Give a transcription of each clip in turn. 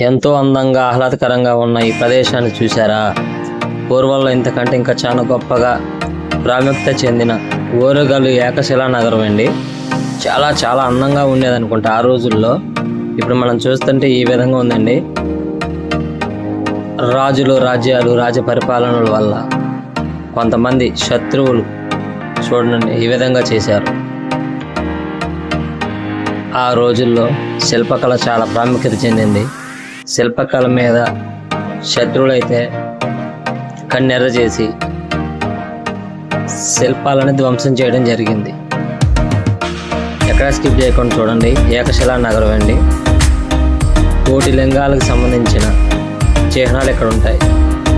ఎంతో అందంగా ఆహ్లాదకరంగా ఉన్న ఈ ప్రదేశాన్ని చూసారా పూర్వంలో ఇంతకంటే ఇంకా చాలా గొప్పగా ప్రాముఖ్యత చెందిన ఓరుగల్లు ఏకశిలా నగరం అండి. చాలా చాలా అందంగా ఉండేది అనుకుంటా ఆ రోజుల్లో. ఇప్పుడు మనం చూస్తుంటే ఈ విధంగా ఉందండి. రాజులు రాజ్యాలు రాజ్య పరిపాలనల వల్ల కొంతమంది శత్రువులు చూడండి ఈ విధంగా చేశారు. ఆ రోజుల్లో శిల్పకళ చాలా ప్రాముఖ్యత చెందింది. శిల్పకళ మీద శత్రువులైతే కన్నెర్ర చేసి శిల్పాలను ధ్వంసం చేయడం జరిగింది. ఎక్కడ స్కిప్ చేయకుండా చూడండి. ఏకశిలా నగరం అండి. కోటి లింగాలకు సంబంధించిన చిహ్నాలు ఇక్కడ ఉంటాయి.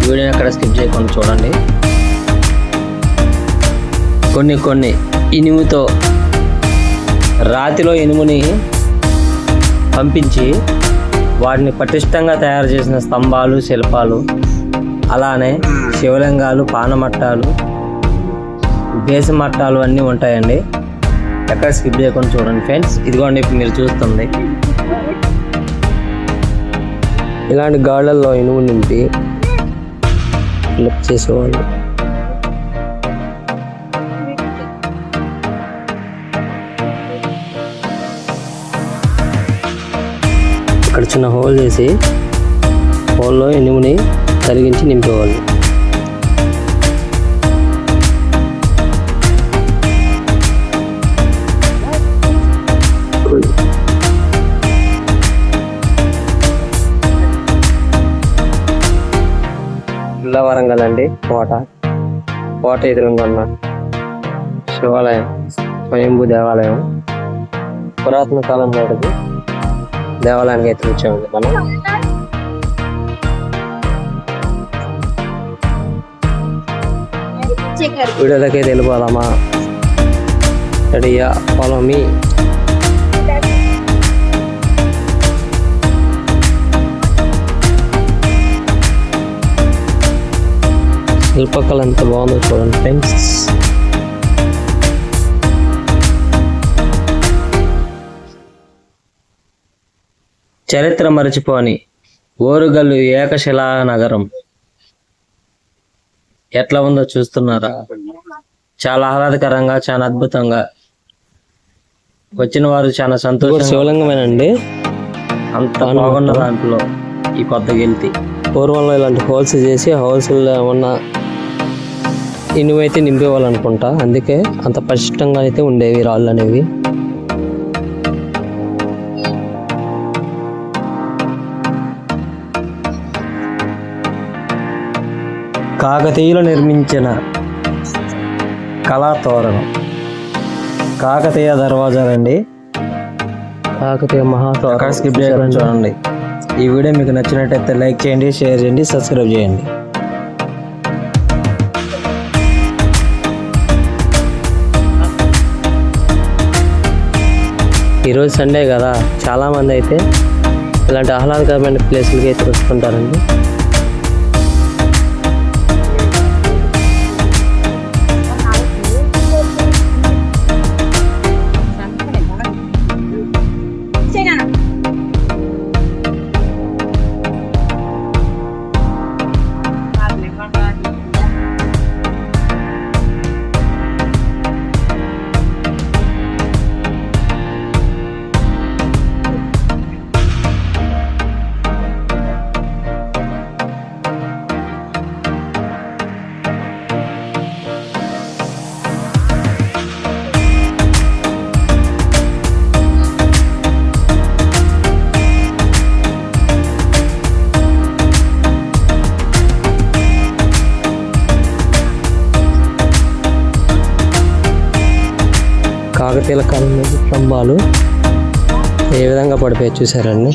వీడియోని ఎక్కడ స్కిప్ చేయకుండా చూడండి. కొన్ని కొన్ని ఇనుముతో రాతిలో ఇనుముని పంపించి వాటిని పటిష్టంగా తయారు చేసిన స్తంభాలు శిల్పాలు అలానే శివలింగాలు పానమట్టాలు మట్టాలు అన్నీ ఉంటాయండి. ఎక్కడ స్కిప్ చేయకుండా చూడండి ఫ్రెండ్స్. ఇదిగోండి ఇప్పుడు మీరు చూస్తుంది. ఇలాంటి గాళ్ళల్లో ఇనుము నింపి ఫిల్అప్ చేసేవాళ్ళు ఇక్కడ చిన్న హోల్ చేసి హోల్లో ఇనుముని తరిగించి నింపేవాళ్ళు ఇలా వరంగల్ అండి కోట. కోట ఎదురుగా ఉన్న శివాలయం స్వయంభూ దేవాలయం. పురాతన కాలం నాటిది. దేవాలయానికి అయితే వచ్చామండి మనం. వీడియోలకి వెళ్ళిపోదామా? రెడీయా? ఫాలో మీ శిల్పకళ ఎంత బాగుందో చూడండి ఫ్రెండ్స్. చరిత్ర మరచిపోని ఓరుగల్లు ఏకశిలా నగరం. ఎట్లా ఉందో చూస్తున్నారా? చాలా ఆహ్లాదకరంగా చాలా అద్భుతంగా. వచ్చిన వారు చాలా సంతోషం శివలింగమేనండి. అంత బాగున్న దాంట్లో ఈ కొత్త గెలితి పూర్వంలో ఇలాంటి హోల్స్ చేసి హోల్స్ ఏమన్నా ఇనువైతే నింపేవాళ్ళు అనుకుంటా అందుకే అంత పటిష్టంగా అయితే ఉండేవి రాళ్ళు అనేవి. కాకతీయులు నిర్మించిన కళాతోరణం. కాకతీయ దర్వాజాలండి కాకతీయ మహాతోరణం. స్కిప్ చేయకుండా చూడండి. ఈ వీడియో మీకు నచ్చినట్టయితే లైక్ చేయండి షేర్ చేయండి సబ్స్క్రైబ్ చేయండి. ఈరోజు సండే కదా చాలామంది అయితే ఇలాంటి ఆహ్లాదకరమైన ప్లేసులకి అయితే వస్తుంటారండి. కాకతీయుల కాలంలో స్తంభాలు ఏ విధంగా పడిపోయి చూసారండి?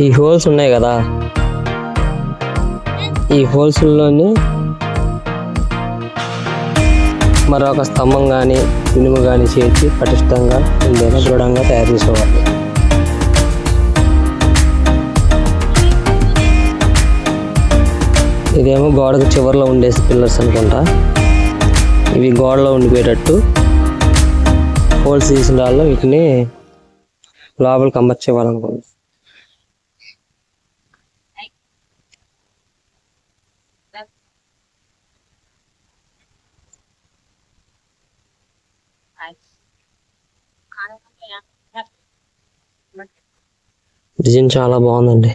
ఈ హోల్స్ ఉన్నాయి కదా? ఈ హోల్స్లోని మరొక స్తంభం కానీ ఇనుము కానీ చేర్చి పటిష్టంగా ఉండేలా దృఢంగా తయారు చేసేవాళ్ళు ఇదేమో గోడకు చివరిలో ఉండే పిల్లర్స్ అనుకుంటా. ఇవి గోడలో ఉండిపోయేటట్టు హోల్స్ తీసిన వాళ్ళు వీటిని లోపలికి అమర్చి డిజైన్ చాలా బాగుందండి.